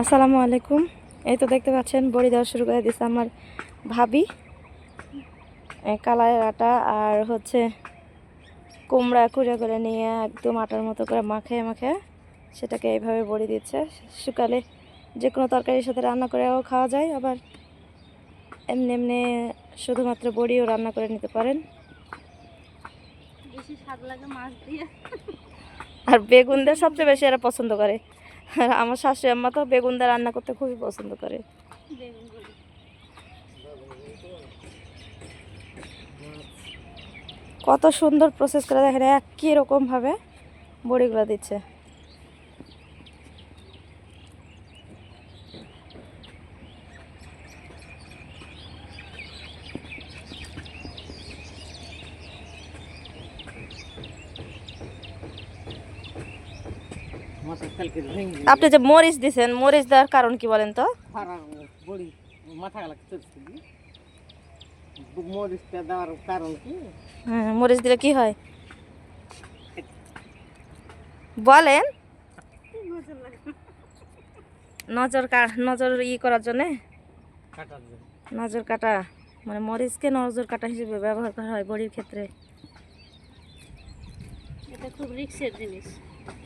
আসসালামু আলাইকুম। এই তো দেখতে পাচ্ছেন বড়ি দেওয়া শুরু করে দিচ্ছে আমার ভাবি। কালারের আটা আর হচ্ছে কুমড়া কুড়ে করে নিয়ে একদম আটার মতো করে মাখে মাখে সেটাকে এইভাবে বড়ি দিচ্ছে। শুকালে যে কোনো তরকারির সাথে রান্না করেও খাওয়া যায় আবার এমনি এমনি শুধুমাত্র বড়িও রান্না করে নিতে পারেন। বেশি স্বাদ লাগে মাছ দিয়ে। আর বেগুন দিয়ে সবচেয়ে বেশি এরা পছন্দ করে। আর আমার শাশুড়ি আম্মা তো বেগুন দিয়ে রান্না করতে খুবই পছন্দ করে। কত সুন্দর প্রসেস করে দেখেন, একই রকম ভাবে বড়িগুলো দিচ্ছে। আপনি যে মরিচ দিছেন মরিচ দেওয়ার কারণ কি বলেন তো? হ্যাঁ মরিচ দিলে কি হয়? বলেন। নজর কা নজর ই করার জন্যে? জন্য। নজর কাটা মানে মরিচকে নজর কাটা হিসেবে ব্যবহার করা হয় বড়ির ক্ষেত্রে। এটা খুব রিক্সের জিনিস কলকাতা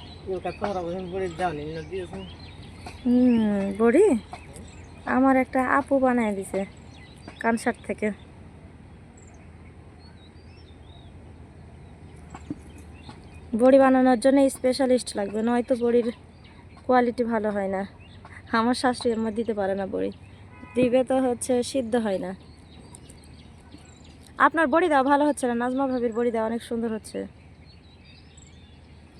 তোমরা বসে বড়ি দেওয়ানি না দিয়েছ বড়ি? আমার একটা আপু বানায় দিছে, কানসার থেকে। বড়ি বানানোর জন্য স্পেশালিস্ট লাগবে, নয়তো বড়ির কোয়ালিটি ভালো হয় না। আমার শাশুড়ি আমার দিতে পারে না বড়ি। দিবে তো হচ্ছে সিদ্ধ হয় না। আপনার বড়ি দেওয়া ভালো হচ্ছে না? নাজমা ভাবির বড়ি দেওয়া অনেক সুন্দর হচ্ছে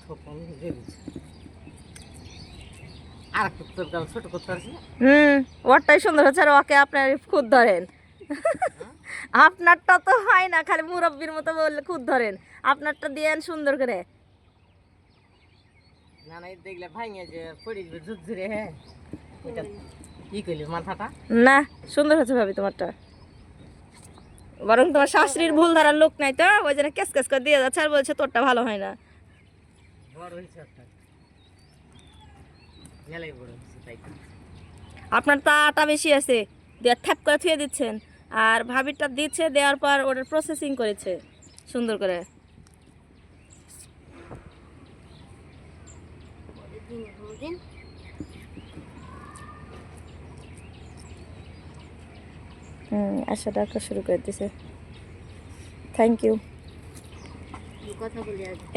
ছোপন দিয়ে দিচ্ছে আর একটা তরকারি ছোট করতে পারছি না হুম ওরটাই সুন্দর হচ্ছে আর ওকে আপনার খুদ ধরেন। আপনারটা তো হয় না খালি মুরব্বির মতো বললে খুদ ধরেন। আপনারটা দিয়েন সুন্দর করে। হ্যাঁ? না সুন্দর হচ্ছে ভাবি তোমারটা। বরং তোমার শাশুড়ির ভুল ধরার লোক নাই তো ওই জন্য কেস কেস করে দিয়ে যাচ্ছে আর বলছে তোরটা ভালো হয় না। আপনার তা আটা বেশি আছে, দিয়ে থ্যাপ করে থুয়ে দিচ্ছেন, আর ভাবিরটা দিচ্ছে, দেওয়ার পর ওটার প্রসেসিং করেছে, সুন্দর করে। হুম আশা ডাকা শুরু করে দিছে। থ্যাংক ইউ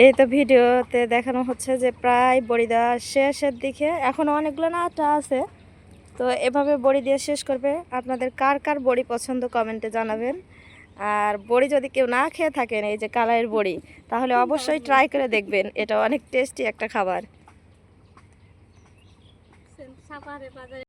এই তো ভিডিওতে দেখানো হচ্ছে যে প্রায় বড়ি দেওয়া শেষের দিকে এখনও অনেকগুলো না আটা আছে। তো এভাবে বড়ি দিয়ে শেষ করবে। আপনাদের কার কার বড়ি পছন্দ কমেন্টে জানাবেন। আর বড়ি যদি কেউ না খেয়ে থাকেন এই যে কালারের বড়ি তাহলে অবশ্যই ট্রাই করে দেখবেন। এটা অনেক টেস্টি একটা খাবার।